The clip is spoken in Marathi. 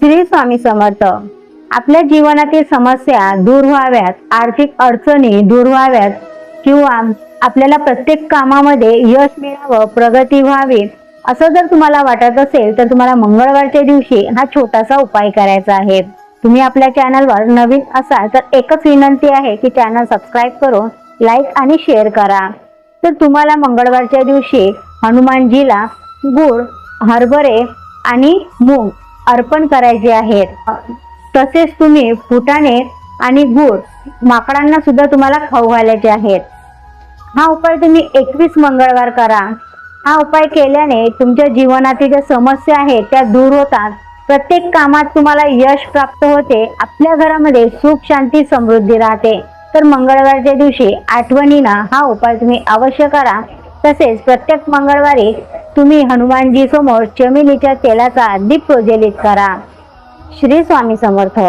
श्री स्वामी समर्थ. आपल्या जीवनातील समस्या दूर व्हाव्यात आर्थिक अडचणी दूर व्हाव्यात किंवा आपल्याला प्रत्येक कामामध्ये यश मिळावं प्रगती व्हावी असं जर तुम्हाला वाटत असेल तर तुम्हाला मंगळवारच्या दिवशी हा छोटासा उपाय करायचा आहे. तुम्ही आपल्या चॅनलवर नवीन असाल तर एकच विनंती आहे की चॅनल सबस्क्राईब करून लाईक आणि शेअर करा. तर तुम्हाला मंगळवारच्या दिवशी हनुमानजीला गुळ हरभरे आणि मूग अर्पण करायचे आहेत. तसेच तुम्ही फुटाणे आणि गुळ माकडांना सुद्धा तुम्हाला खाऊ घालायचे आहेत. हा उपाय तुम्ही एकवीस मंगळवार करा. हा उपाय केल्याने तुमच्या जीवनातील ज्या समस्या आहेत त्या दूर होतात. प्रत्येक कामात तुम्हाला यश प्राप्त होते. आपल्या घरामध्ये सुख शांती समृद्धी राहते. तर मंगळवारच्या दिवशी आठवणीनं हा उपाय तुम्ही अवश्य करा. तसेच प्रत्येक मंगळवारी तुम्ही हनुमानजी समोर चमेलीच्या तेलाचा दीप प्रज्वलित करा. श्री स्वामी समर्थ.